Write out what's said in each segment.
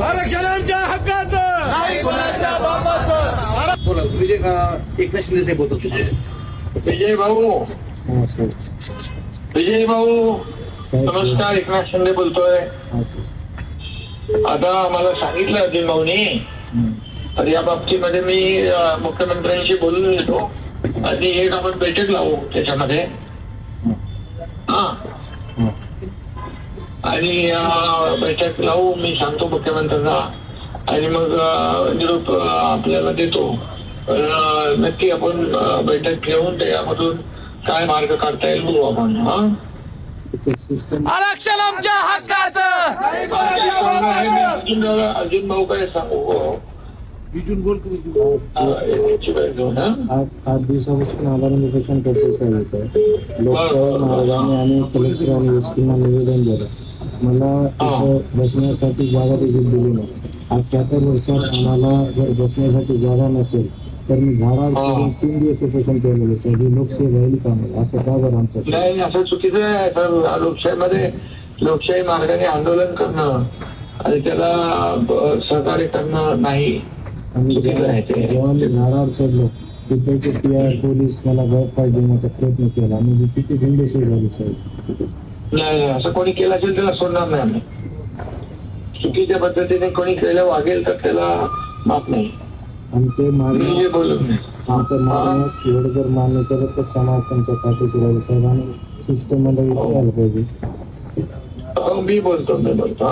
हक्काचं! नाही कोणाच्या बापाचं! बोला विजय एकनाथ शिंदे साहेब बोलतो तुमचे विजय भाऊ विजय भाऊ नमस्कार एकनाथ शिंदे बोलतोय. आता मला सांगितलं अजय भाऊनी तर या बाबतीमध्ये मी मुख्यमंत्र्यांशी बोलून येतो आणि एक आपण बैठक लावू त्याच्यामध्ये. हा. आणि बैठक लावू मी सांगतो मुख्यमंत्र्यांना. आणि मग निरोप आपल्याला देतो. नक्की आपण बैठक घेऊन त्यामधून काय मार्ग काढता येईल बघू आपण हा? आरक्षण आमच्या हक्काचं! अर्जुन भाऊ काय सांगू हो. हा, हा आठ दिवसापासून करतो आणि निवेदन दिलं. मला बसण्यासाठी जागा देखील दिली नाही. आज त्या वर्षात आम्हाला जर बसण्यासाठी जागा नसेल तर मी झाडावर तीन दिवस उपोषण केलेलं साहेब ही लोकसेवा राहील का? असं का बरं आमचं? नाही असं चुकीचं आहे. तर लोकशाहीमध्ये लोकशाही मार्गाने आंदोलन करणं आणि त्याला सहकार्य करणं नाही. आणि आहे ते. जेव्हा मी झाडावर चढलो तिथे पी आय पोलीस मला गैरफायदा देण्याचा प्रयत्न केला. म्हणजे किती गुंडेशी झाली साहेब? नाही असं कोणी केलं असेल त्याला सोडणार नाही आम्ही. चुकीच्या पद्धतीने कोणी केलं वागेल तर त्याला माफ नाही. आणि ते मी मागणी जे बोलत नाही. आमचं एवढं जर मान्य केलं तर समाज त्यांच्या पाठीशी राहील साहेबांनी शिष्टमंडळी करायला पाहिजे. मी बोलतो मी बोलतो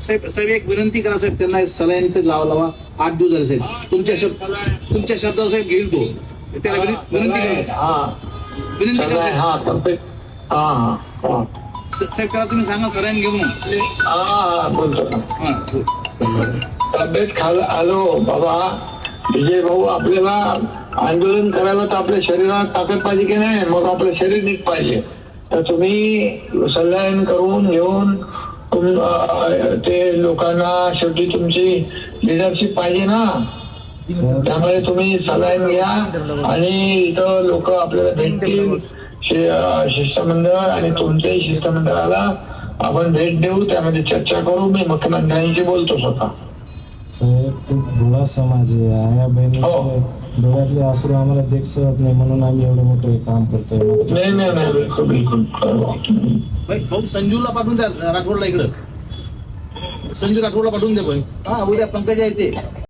साहेब साहेब एक विनंती करा साहेब त्यांना सलाईन तर लावा लावा. आठ दिवस झाले साहेब. तुमच्या शब्द तुमच्या शब्दावर साहेब घेईल तो. त्याला विन- विनंती करा हा. विनंती करा साहेब. हा साहेब त्याला तुम्ही सांगा सलाईन घेऊ म्हणून हा बोलतो. ना हा, हो. तब्येत खाल आलो बाबा. विजय भाऊ आपल्याला आंदोलन करायला तर आपल्या शरीरात ताकद पाहिजे की नाही? मग आपलं शरीर नीट पाहिजे. तर तुम्ही सल्लायन करून घेऊन ते लोकांना शेवटी तुमची लिडरशिप पाहिजे ना. त्यामुळे तुम्ही सलाईन घ्या आणि इथं लोक आपल्याला भेटतील. शिष्टमंडळ आणि तुमच्याही शिष्टमंडळाला आपण भेट देऊ. त्यामध्ये चर्चा करू. मी मुख्यमंत्र्यांशी बोलतो स्वतः. साहेब खूप भोळा समाज आहे. आया बहिणीचे डोळ्यातले आसरू आम्हाला देख सहत नाही म्हणून आम्ही एवढं मोठं हे काम करतोय. नाही नाही नाही बिलकुल बिलकुल. भाई, भाऊ संजूला पाठवून द्या राठोडला इकडं. संजू राठोडला पाठवून द्या भाई. हा उद्या पंकजा येते.